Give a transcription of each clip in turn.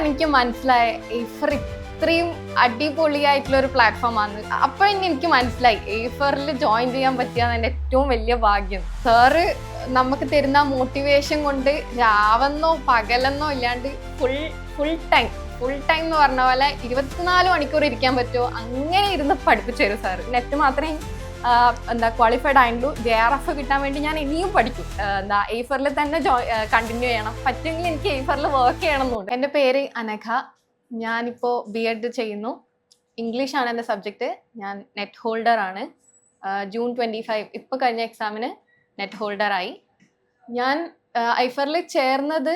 എനിക്ക് മനസ്സിലായ. ഏഫർ ഇത്രയും അടിപൊളിയായിട്ടുള്ള ഒരു പ്ലാറ്റ്ഫോം ആണ് അപ്പോഴെന്നെ എനിക്ക് മനസ്സിലായി. ഏഫറിൽ ജോയിൻ ചെയ്യാൻ പറ്റിയാണ് എന്റെ ഏറ്റവും വലിയ ഭാഗ്യം. സാറ് നമുക്ക് തരുന്ന മോട്ടിവേഷൻ കൊണ്ട് രാവെന്നോ പകലെന്നോ ഇല്ലാണ്ട് full full time full time എന്ന് പറഞ്ഞ പോലെ ഇരുപത്തിനാല് മണിക്കൂർ ഇരിക്കാൻ പറ്റുമോ അങ്ങനെ ഇരുന്ന് പഠിപ്പിച്ചു തരും സാറ് നെറ്റ് മാത്രമേ എന്താ ക്വാളിഫൈഡ് ആയിട്ടുള്ളൂ. ജെ ആർ എഫ് കിട്ടാൻ വേണ്ടി ഞാൻ ഇനിയും പഠിക്കും. എന്താ എയ്ഫറിൽ തന്നെ കണ്ടിന്യൂ ചെയ്യണം. പറ്റുമെങ്കിൽ എനിക്ക് എയ്ഫറിൽ വർക്ക് ചെയ്യണം എന്നുണ്ട് എന്റെ പേര് അനഘ. ഞാനിപ്പോൾ ബി എഡ് ചെയ്യുന്നു. ഇംഗ്ലീഷ് ആണ് എന്റെ സബ്ജക്റ്റ് ഞാൻ നെറ്റ് ഹോൾഡർ ആണ്. ജൂൺ ട്വന്റി ഫൈവ് ഇപ്പോൾ കഴിഞ്ഞ എക്സാമിന് നെറ്റ് ഹോൾഡറായി ഞാൻ ഐഫറിൽ ചേർന്നത്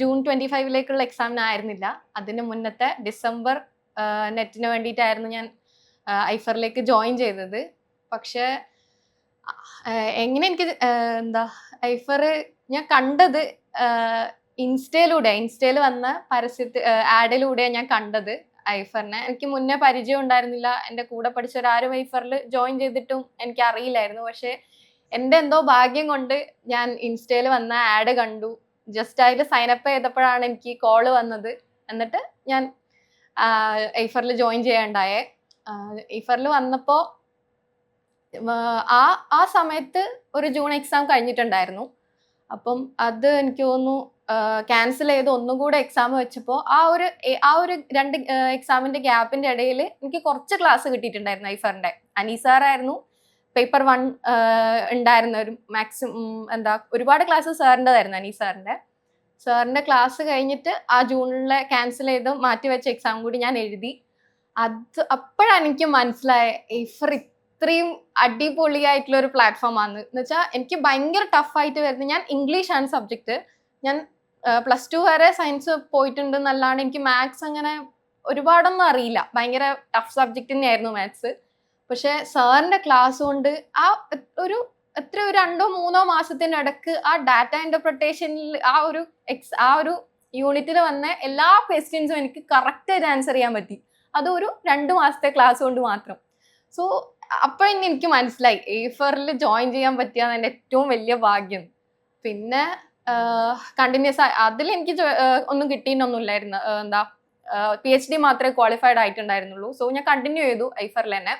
ജൂൺ ട്വന്റി ഫൈവിലേക്കുള്ള എക്സാമിനായിരുന്നില്ല അതിന് മുന്നത്തെ ഡിസംബർ നെറ്റിന് വേണ്ടിയിട്ടായിരുന്നു ഞാൻ ഐഫറിലേക്ക് ജോയിൻ ചെയ്തത്. പക്ഷേ എങ്ങനെ എനിക്ക് എന്താ ഐഫർ ഞാൻ കണ്ടത് ഇൻസ്റ്റയിലൂടെ ഇൻസ്റ്റയിൽ വന്ന പരസ്യത്തിൽ ആഡിലൂടെ ഞാൻ കണ്ടത് ഐഫറിനെ. എനിക്ക് മുന്നേ പരിചയം ഉണ്ടായിരുന്നില്ല. എന്റെ കൂടെ പഠിച്ച ഒരാരും ഐഫറിൽ ജോയിൻ ചെയ്തിട്ടും എനിക്ക് അറിയില്ലായിരുന്നു പക്ഷേ എന്റെ എന്തോ ഭാഗ്യം കൊണ്ട് ഞാൻ ഇൻസ്റ്റയിൽ വന്ന ആഡ് കണ്ടു. ജസ്റ്റ് അതിൽ സൈനപ്പ് ചെയ്തപ്പോഴാണ് എനിക്ക് കോൾ വന്നത്. എന്നിട്ട് ഞാൻ ഐഫറിൽ ജോയിൻ ചെയ്യാണ്ടായേ ഐഫറിൽ വന്നപ്പോൾ ആ ആ സമയത്ത് ഒരു ജൂൺ എക്സാം കഴിഞ്ഞിട്ടുണ്ടായിരുന്നു. അപ്പം അത് എനിക്ക് തോന്നുന്നു ക്യാൻസൽ ചെയ്ത് ഒന്നും കൂടെ എക്സാം വെച്ചപ്പോൾ ആ ഒരു ആ ഒരു രണ്ട് എക്സാമിന്റെ ഗ്യാപ്പിന്റെ ഇടയിൽ എനിക്ക് കുറച്ച് ക്ലാസ് കിട്ടിയിട്ടുണ്ടായിരുന്നു ഐഫറിന്റെ. അനീസാറായിരുന്നു പേപ്പർ വൺ ഉണ്ടായിരുന്ന ഒരു മാക്സിമം എന്താ ഒരുപാട് ക്ലാസ് സാറിന്റെതായിരുന്നു അനീസ് സാറിന്റെ. സാറിന്റെ ക്ലാസ് കഴിഞ്ഞിട്ട് ആ ജൂണിലെ ക്യാൻസൽ ചെയ്ത് മാറ്റി വെച്ച എക്സാം കൂടി ഞാൻ എഴുതി. അത് അപ്പോഴാണ് എനിക്ക് മനസ്സിലായ എയ്ഫർ ഇത്രയും അടിപൊളിയായിട്ടുള്ള ഒരു പ്ലാറ്റ്ഫോം ആണ്. എന്ന് വെച്ചാൽ എനിക്ക് ഭയങ്കര ടഫായിട്ട് വരുന്നത് ഞാൻ ഇംഗ്ലീഷ് ആണ് സബ്ജക്റ്റ് ഞാൻ പ്ലസ് ടു വരെ സയൻസ് പോയിട്ടുണ്ട് എന്നല്ലാണ്ട് എനിക്ക് മാത്സ് അങ്ങനെ ഒരുപാടൊന്നും അറിയില്ല. ഭയങ്കര ടഫ് സബ്ജക്റ്റ് തന്നെയായിരുന്നു മാത്സ് പക്ഷെ സാറിന്റെ ക്ലാസ് കൊണ്ട് ആ ഒരു എത്ര ഒരു രണ്ടോ മൂന്നോ മാസത്തിനിടക്ക് ആ ഡാറ്റ ഇന്റർപ്രിട്ടേഷനിൽ ആ ഒരു എക്സ് ആ ഒരു യൂണിറ്റിൽ വന്ന എല്ലാ ക്വസ്റ്റ്യൻസും എനിക്ക് കറക്റ്റായിട്ട് ആൻസർ ചെയ്യാൻ പറ്റി. അതൊരു രണ്ട് മാസത്തെ ക്ലാസ് കൊണ്ട് മാത്രം. സോ അപ്പോഴെന്നെ എനിക്ക് മനസ്സിലായി. എയ്ഫറിൽ ജോയിൻ ചെയ്യാൻ പറ്റിയാണ് എന്റെ ഏറ്റവും വലിയ ഭാഗ്യം. പിന്നെ കണ്ടിന്യൂസ് ആയി അതിൽ എനിക്ക് ഒന്നും കിട്ടിയിട്ടൊന്നുമില്ലായിരുന്നു എന്താ പി എച്ച് ഡി മാത്രമേ ക്വാളിഫൈഡ് ആയിട്ടുണ്ടായിരുന്നുള്ളൂ. സോ ഞാൻ കണ്ടിന്യൂ ചെയ്തു ഐഫറിൽ തന്നെ.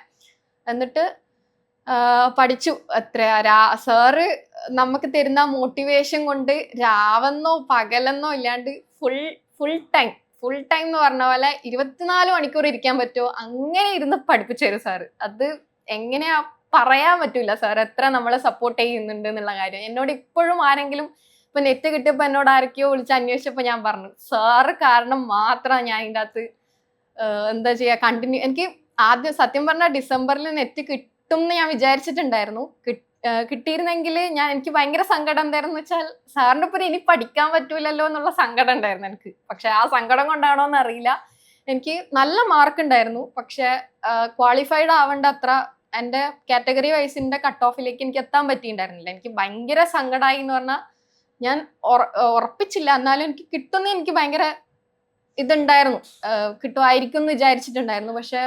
എന്നിട്ട് പഠിച്ചു. എത്രയാ സാറ് നമുക്ക് തരുന്ന മോട്ടിവേഷൻ കൊണ്ട് രാവെന്നോ പകലെന്നോ ഇല്ലാണ്ട് full full time full time എന്ന് പറഞ്ഞ പോലെ ഇരുപത്തിനാല് മണിക്കൂർ ഇരിക്കാൻ പറ്റുമോ? അങ്ങനെ ഇരുന്ന് പഠിപ്പിച്ചു തരും സാറ് അത് എങ്ങനെയാ പറയാൻ പറ്റൂല സാർ? എത്ര നമ്മളെ സപ്പോർട്ട് ചെയ്യുന്നുണ്ട് എന്നുള്ള കാര്യം. എന്നോട് ഇപ്പോഴും ആരെങ്കിലും ഇപ്പൊ നെറ്റ് കിട്ടിയപ്പോ എന്നോട് ആരൊക്കെയോ വിളിച്ച് അന്വേഷിച്ചപ്പോ ഞാൻ പറഞ്ഞു സാറ് കാരണം മാത്രമാണ് ഞാൻ ഇതിന്റെ അകത്ത് എന്താ ചെയ്യാ കണ്ടിന്യൂ എനിക്ക് ആദ്യം സത്യം പറഞ്ഞാൽ ഡിസംബറിൽ നെറ്റ് കിട്ടും എന്ന് ഞാൻ വിചാരിച്ചിട്ടുണ്ടായിരുന്നു. കിട്ടിയിരുന്നെങ്കിൽ ഞാൻ എനിക്ക് ഭയങ്കര സങ്കടം എന്തായിരുന്നു വെച്ചാൽ സാറിന്റെ ഒപ്പം ഇനി പഠിക്കാൻ പറ്റൂലല്ലോ എന്നുള്ള സങ്കടം ഉണ്ടായിരുന്നു എനിക്ക്. പക്ഷെ ആ സങ്കടം കൊണ്ടാണോ എന്ന് അറിയില്ല. എനിക്ക് നല്ല മാർക്ക് ഉണ്ടായിരുന്നു. പക്ഷെ ക്വാളിഫൈഡ് ആവേണ്ട അത്ര എന്റെ കാറ്റഗറി വൈസിന്റെ കട്ട് ഓഫിലേക്ക് എനിക്ക് എത്താൻ പറ്റിയിട്ടുണ്ടായിരുന്നില്ല. എനിക്ക് ഭയങ്കര സങ്കടമായി എന്ന് പറഞ്ഞാൽ ഞാൻ ഉറപ്പിച്ചില്ല. എന്നാലും എനിക്ക് കിട്ടുന്ന എനിക്ക് ഭയങ്കര ഇതുണ്ടായിരുന്നു. കിട്ടുമായിരിക്കും എന്ന് വിചാരിച്ചിട്ടുണ്ടായിരുന്നു. പക്ഷെ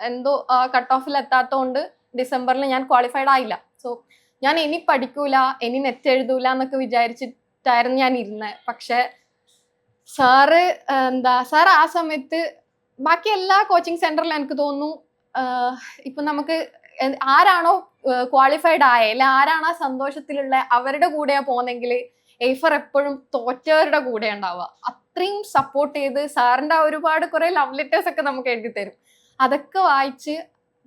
എന്തോ ആ കട്ട് ഓഫിൽ എത്താത്തതുകൊണ്ട് ഡിസംബറിൽ ഞാൻ ക്വാളിഫൈഡ് ആയില്ല. സോ ഞാൻ ഇനി പഠിക്കൂല ഇനി നെറ്റ് എഴുതൂല എന്നൊക്കെ വിചാരിച്ചിട്ടായിരുന്നു ഞാൻ ഇരുന്നത് പക്ഷെ സാറ് എന്താ സാർ ആ സമയത്ത് ബാക്കി എല്ലാ കോച്ചിങ് സെന്ററിലും എനിക്ക് തോന്നുന്നു ഇപ്പൊ നമുക്ക് ആരാണോ ക്വാളിഫൈഡ് ആയ അല്ലെ ആരാണോ സന്തോഷത്തിലുള്ള അവരുടെ കൂടെയാ പോന്നെങ്കിൽ എയ്ഫർ എപ്പോഴും തോറ്റവരുടെ കൂടെ ഉണ്ടാവുക. അത്രയും സപ്പോർട്ട് ചെയ്ത് സാറിന്റെ ആ ഒരുപാട് കുറെ ലവ് ലെറ്റേഴ്സ് ഒക്കെ നമുക്ക് എഴുതി തരും. അതൊക്കെ വായിച്ച്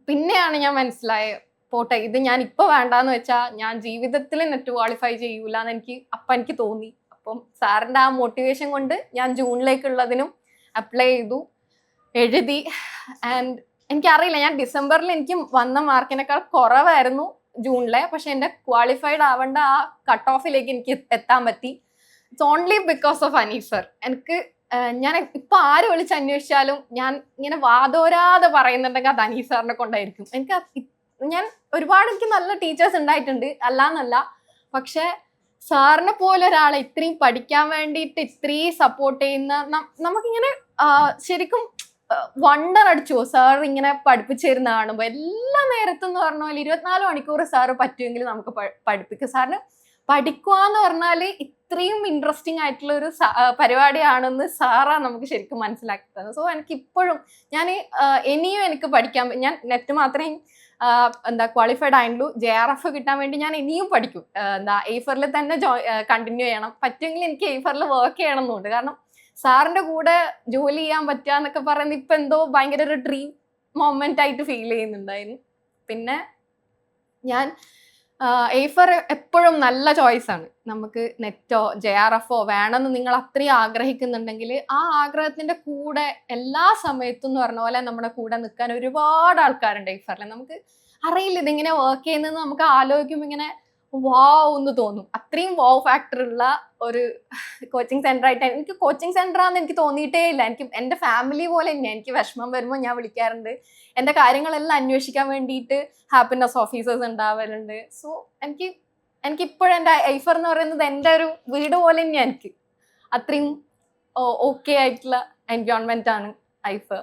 പിന്നെയാണ് ഞാൻ മനസ്സിലായത് പോട്ടെ ഇത് ഞാൻ ഇപ്പൊ വേണ്ടാന്ന് വെച്ചാൽ ഞാൻ ജീവിതത്തിൽ നെറ്റ് ക്വാളിഫൈ ചെയ്യൂല എന്ന് എനിക്ക് അപ്പൊ എനിക്ക് തോന്നി. അപ്പം സാറിന്റെ ആ മോട്ടിവേഷൻ കൊണ്ട് ഞാൻ ജൂണിലേക്കുള്ളതിനും അപ്ലൈ ചെയ്തു എഴുതി ആൻഡ് എനിക്കറിയില്ല. ഞാൻ ഡിസംബറിൽ എനിക്ക് വന്ന മാർക്കിനേക്കാൾ കുറവായിരുന്നു ജൂണിലെ. പക്ഷെ എന്റെ ക്വാളിഫൈഡ് ആവേണ്ട ആ കട്ട് ഓഫിലേക്ക് എനിക്ക് എത്താൻ പറ്റി. ഇറ്റ്സ് ഓൺലി ബിക്കോസ് ഓഫ് അനീസർ എനിക്ക് ഞാൻ ഇപ്പൊ ആര് വിളിച്ച് അന്വേഷിച്ചാലും ഞാൻ ഇങ്ങനെ വാതോരാതെ പറയുന്നുണ്ടെങ്കിൽ അത് അനീഫ് സാറിനെ കൊണ്ടായിരിക്കും. എനിക്ക് ഞാൻ ഒരുപാട് എനിക്ക് നല്ല ടീച്ചേഴ്സ് ഉണ്ടായിട്ടുണ്ട്. അല്ലാന്നല്ല. പക്ഷെ സാറിനെ പോലെ ഒരാളെ ഇത്രയും പഠിക്കാൻ വേണ്ടിയിട്ട് ഇത്രയും സപ്പോർട്ട് ചെയ്യുന്ന നമുക്കിങ്ങനെ ശരിക്കും വണ്ടർ അടിച്ചു. സാർ ഇങ്ങനെ പഠിപ്പിച്ചിരുന്ന കാണുമ്പോൾ എല്ലാ നേരത്തും എന്ന് പറഞ്ഞ പോലെ ഇരുപത്തിനാല് മണിക്കൂർ സാറ് പറ്റുമെങ്കിൽ നമുക്ക് പഠിപ്പിക്കും. സാറിന് പഠിക്കുക എന്ന് പറഞ്ഞാൽ ഇത്രയും ഇൻട്രസ്റ്റിംഗ് ആയിട്ടുള്ള ഒരു പരിപാടിയാണെന്ന് സാറാ നമുക്ക് ശരിക്കും മനസ്സിലാക്കി തന്നത്. സോ എനിക്ക് ഇപ്പോഴും ഞാൻ ഇനിയും എനിക്ക് പഠിക്കാൻ ഞാൻ നെറ്റ് മാത്രമേ എന്താ ക്വാളിഫൈഡ് ആയിട്ടുള്ളൂ. ജെ ആർ എഫ് കിട്ടാൻ വേണ്ടി ഞാൻ ഇനിയും പഠിക്കും. എന്താ എയ്ഫറിൽ തന്നെ കണ്ടിന്യൂ ചെയ്യണം. പറ്റുമെങ്കിൽ എനിക്ക് എയ്ഫറിൽ വർക്ക് ചെയ്യണം എന്നുണ്ട്. കാരണം സാറിന്റെ കൂടെ ജോലി ചെയ്യാൻ പറ്റുക എന്നൊക്കെ പറയുന്നത് ഇപ്പൊ എന്തോ ഭയങ്കര ഒരു ഡ്രീം മൊമെന്റ് ആയിട്ട് ഫീൽ ചെയ്യുന്നുണ്ടായിരുന്നു. പിന്നെ ഞാൻ എയ്ഫർ എപ്പോഴും നല്ല ചോയ്സ് ആണ്. നമുക്ക് നെറ്റോ ജെ ആർ എഫോ വേണമെന്ന് നിങ്ങൾ അത്രയും ആഗ്രഹിക്കുന്നുണ്ടെങ്കിൽ ആ ആഗ്രഹത്തിന്റെ കൂടെ എല്ലാ സമയത്തും എന്ന് പറഞ്ഞ പോലെ നമ്മുടെ കൂടെ നിൽക്കാൻ ഒരുപാട് ആൾക്കാരുണ്ട് എയ്ഫറിൽ നമുക്ക് അറിയില്ല ഇതിങ്ങനെ വർക്ക് ചെയ്യുന്നത് നമുക്ക് ആലോചിക്കുമ്പോൾ ഇങ്ങനെ വാവ് എന്ന് തോന്നും. അത്രയും വാവ് ഫാക്ടർ ഉള്ള ഒരു കോച്ചിങ് സെന്റർ ആയിട്ട് എനിക്ക് കോച്ചിങ് സെന്റർ ആണെന്ന് എനിക്ക് തോന്നിയിട്ടേ ഇല്ല. എനിക്ക് എന്റെ ഫാമിലി പോലെ തന്നെയാണ് എനിക്ക് വിഷമം വരുമ്പോൾ ഞാൻ വിളിക്കാറുണ്ട്. എന്റെ കാര്യങ്ങളെല്ലാം അന്വേഷിക്കാൻ വേണ്ടിയിട്ട് ഹാപ്പിനെസ് ഓഫീസേഴ്സ് ഉണ്ടാവലുണ്ട്. സോ എനിക്ക് എനിക്ക് ഇപ്പോഴും എന്റെ ഐഫർ എന്ന് പറയുന്നത് എന്റെ ഒരു വീട് പോലെ തന്നെയാണ് എനിക്ക്. അത്രയും ഓക്കെ ആയിട്ടുള്ള എൻവയോൺമെന്റ് ആണ് ഐഫർ.